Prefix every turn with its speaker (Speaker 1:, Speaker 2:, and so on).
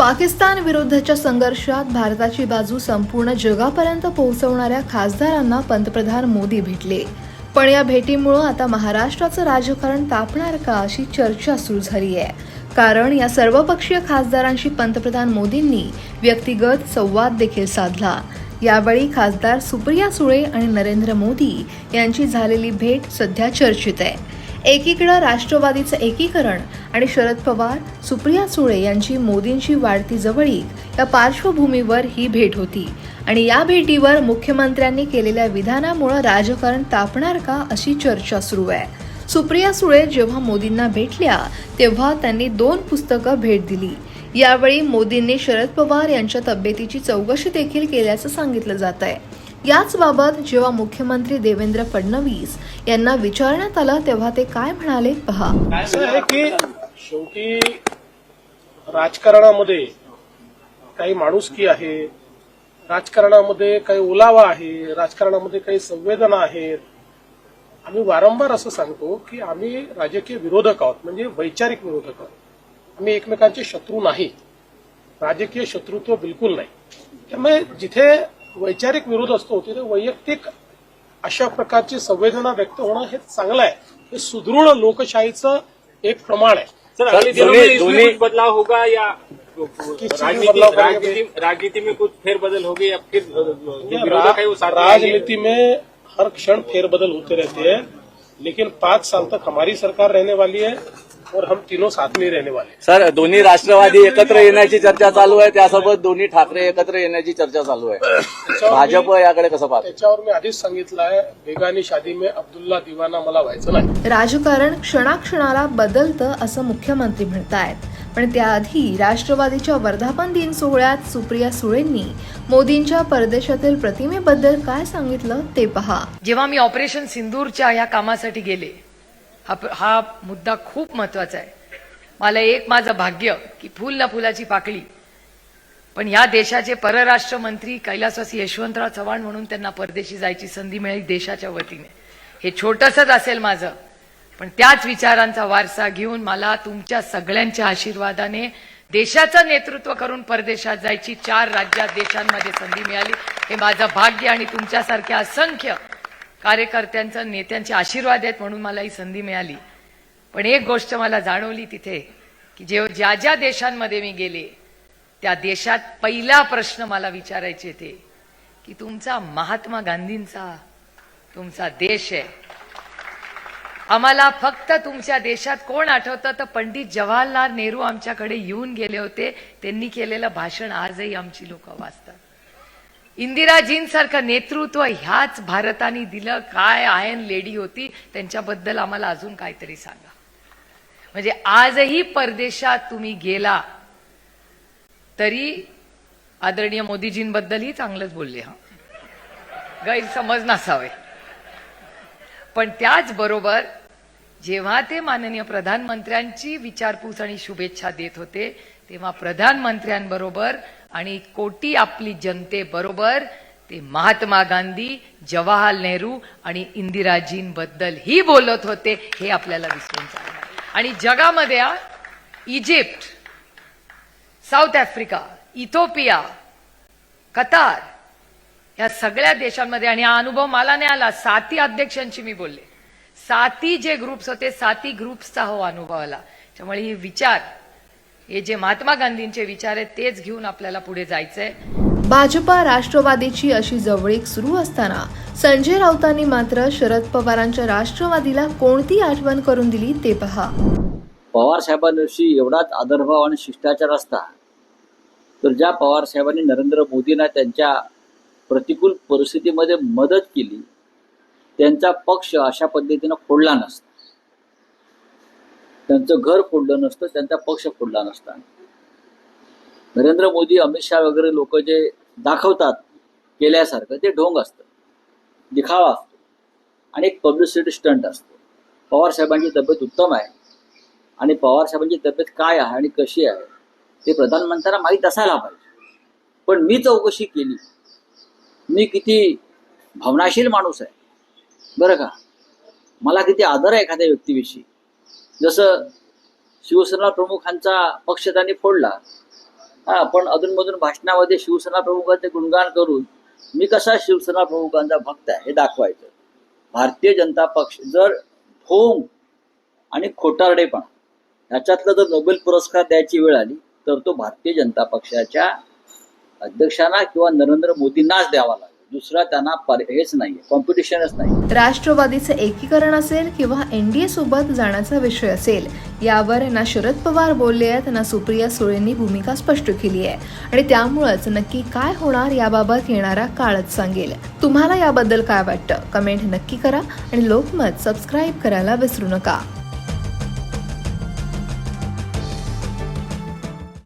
Speaker 1: पाकिस्तान विरुद्धच्या संघर्षात भारताची बाजू संपूर्ण जगापर्यंत पोहोचवणाऱ्या खासदारांना पंतप्रधान मोदी भेटले. पण या भेटीमुळं आता महाराष्ट्राचं राजकारण तापणार का अशी चर्चा सुरू झाली आहे कारण या सर्वपक्षीय खासदारांशी पंतप्रधान मोदींनी व्यक्तिगत संवाद देखील साधला. यावेळी खासदार सुप्रिया सुळे आणि नरेंद्र मोदी यांची झालेली भेट सध्या चर्चेत आहे. एकीकडं राष्ट्रवादीचं एकीकरण आणि शरद पवार सुप्रिया सुळे यांची मोदींची वाढती जवळीक या पार्श्वभूमीवर ही भेट होती. आणि या भेटीवर मुख्यमंत्र्यांनी केलेल्या विधानामुळं राजकारण तापणार का अशी चर्चा सुरू आहे. सुप्रिया सुळे जेव्हा मोदींना भेटल्या तेव्हा त्यांनी दोन पुस्तकं भेट दिली. यावेळी मोदींनी शरद पवार यांच्या तब्येतीची चौकशी देखील केल्याचं सांगितलं जात आहे याचबाबत जेव्हा मुख्यमंत्री देवेंद्र फडणवीस यांना विचारण्यात आलं तेव्हा ते काय म्हणाले पहा.
Speaker 2: असं म्हणजे आहे की शेवटी राजकारणामध्ये काही माणुसकी आहे राजकारणामध्ये काही ओलावा आहे राजकारणामध्ये काही संवेदना आहेत. आम्ही वारंवार असं सांगतो की आम्ही राजकीय विरोधक आहोत म्हणजे वैचारिक विरोधक आहोत. आम्ही एकमेकांचे शत्रू नाही. राजकीय शत्रुत्व बिलकुल नाही. त्यामुळे जिथे वैचारिक विरोध असतो तिथे वैयक्तिक अशा प्रकारची संवेदना व्यक्त होणं हे चांगलं आहे हे सुदृढ लोकशाहीचं एक प्रमाण आहे
Speaker 3: सर अगले दिनों में इसमें कुछ बदलाव होगा या
Speaker 2: चीज में
Speaker 3: राजनीति
Speaker 2: बदलाव करेंगे?
Speaker 3: राजनीति राजनीति में कुछ फेरबदल होगी या फिर जो
Speaker 2: ये
Speaker 3: विरोधक है वो साथ में आएंगे?
Speaker 2: राजनीति में हर क्षण फेरबदल होते रहते हैं लेकिन पांच साल तक हमारी सरकार रहने वाली है और हम तीनों साथ में ही रहने वाले हैं।
Speaker 4: सर दोन्ही राष्ट्रवादी एकत्र येण्याची चर्चा चालू आहे त्यासोबत दोन्ही ठाकरे एकत्र येण्याची चर्चा चालू आहे. भाजप याकडे कसं पाहतं?
Speaker 2: त्याच्यावर मी आधीच सांगितलं आहे बेगानी शादी में अब्दुल्ला दिवाना मला व्हायचं नाही.
Speaker 1: राजकारण क्षणाक्षणाला बदलतं असं मुख्यमंत्री म्हणतायत. पण त्याआधी राष्ट्रवादीच्या वर्धापन दिन सोहळ्यात सुप्रिया सुळेंनी मोदींच्या परदेशातील प्रतिमेबद्दल काय सांगितलं ते पहा.
Speaker 5: जेव्हा मी ऑपरेशन सिंदूरच्या ह्या कामासाठी गेले हा हा मुद्दा खूप महत्त्वाचा आहे. मला एक माझं भाग्य की फुल ना फुलाची पाकळी. पण या देशाचे परराष्ट्र मंत्री कैलासवासी यशवंतराव चव्हाण म्हणून त्यांना परदेशी जायची संधी मिळाली देशाच्या वतीने. हे छोटसच असेल माझं. पण त्याच विचारांचा वारसा घेऊन मला तुमच्या सगळ्यांच्या आशीर्वादाने देशाचं नेतृत्व करून परदेशात जायची चार राज्यात देशांमध्ये संधी मिळाली. हे माझं भाग्य आणि तुमच्यासारख्या असंख्य कार्यकर्त्यांचं नेत्यांचे आशीर्वाद आहेत म्हणून मला ही संधी मिळाली. पण एक गोष्ट मला जाणवली तिथे की जे ज्या ज्या देशांमध्ये मी गेले त्या देशात पहिला प्रश्न मला विचारायचे ते की तुमचा महात्मा गांधींचा तुमचा देश आहे. आम्हाला फक्त तुमच्या देशात कोण आठवतं? तर पंडित जवाहरलाल नेहरू आमच्याकडे येऊन गेले होते. त्यांनी केलेलं भाषण आजही आमची लोक वाचतात. इंदिराजींसारखं नेतृत्व ह्याच भारताने दिलं. काय आयन लेडी होती? त्यांच्याबद्दल आम्हाला अजून काहीतरी सांगा. म्हणजे आजही परदेशात तुम्ही गेला तरी आदरणीय मोदीजींबद्दलही चांगलंच बोलले हा. गैरसमज नसावे. पण त्याचबरोबर जेव्हा ते माननीय प्रधानमंत्र्यांची विचारपूस आणि शुभेच्छा देत होते तेव्हा प्रधानमंत्र्यांबरोबर आणि कोटी आपली जनतेबरोबर ते महात्मा गांधी जवाहरलाल नेहरू आणि इंदिराजींबद्दल ही बोलत होते हे आपल्याला विसरून चालणार आणि जगामध्ये Egypt South Africa Ethiopia Qatar या सगळ्या देशांमध्ये आणि हा अनुभव मला नाही आला साती अध्यक्षांची मी बोलले. साती जे ग्रुप्स होते साती ग्रुप्सचा हो अनुभव आला. त्यामुळे हे विचार हे जे महात्मा गांधींचे विचार आहेत तेच घेऊन आपल्याला पुढे जायचंय.
Speaker 1: भाजपा राष्ट्रवादीची अशी जवळीक सुरू असताना संजय राऊतांनी मात्र शरद पवारांच्या राष्ट्रवादीला कोणती आठवण करून दिली ते पहा.
Speaker 6: पवार साहेबांविषयी एवढाच आदरभाव आणि शिष्टाचार असता तर ज्या पवार साहेबांनी नरेंद्र मोदींना त्यांच्या प्रतिकूल परिस्थितीमध्ये मदत केली त्यांचा पक्ष अशा पद्धतीनं फोडला नसता. त्यांचं घर फोडलं नसतं त्यांचा पक्ष फोडला नसता. नरेंद्र मोदी अमित शहा वगैरे लोक जे दाखवतात केल्यासारखं ते ढोंग असतं. दिखावा असतो. आणि एक पब्लिसिटी स्टंट असतो. पवार साहेबांची तब्येत उत्तम आहे. आणि पवार साहेबांची तब्येत काय आहे आणि कशी आहे ते प्रधानमंत्र्यांना माहीत असायला पाहिजे. पण मी चौकशी केली. मी किती भावनाशील माणूस आहे. बरं का? मला किती आदर आहे एखाद्या व्यक्तीविषयी. जसं शिवसेना प्रमुखांचा पक्ष त्यांनी फोडला हा पण अधूनमधून भाषणामध्ये शिवसेना प्रमुखांचे गुणगान करून मी कसा शिवसेना प्रमुखांचा भक्त आहे हे दाखवायचं. भारतीय जनता पक्ष जर भोंग आणि खोटारडेपणा ह्याच्यातला जर नोबेल पुरस्कार द्यायची वेळ आली तर तो भारतीय जनता पक्षाच्या अध्यक्षांना किंवा नरेंद्र मोदींनाच द्यावा लागतो दुसरा त्यांना हेच नाही कॉम्पिटिशनच नाही
Speaker 1: राष्ट्रवादीचं एकीकरण असेल किंवा एनडीए सोबत जाण्याचा विषय असेल यावर ना शरद पवार बोलले आहेत ना सुप्रिया सुळेंनी भूमिका स्पष्ट केली आहे. आणि त्यामुळेच नक्की काय होणार याबाबत येणारा काळच सांगेल. तुम्हाला याबद्दल काय वाटतं? कमेंट नक्की करा आणि लोकमत सबस्क्राईब करायला विसरू नका.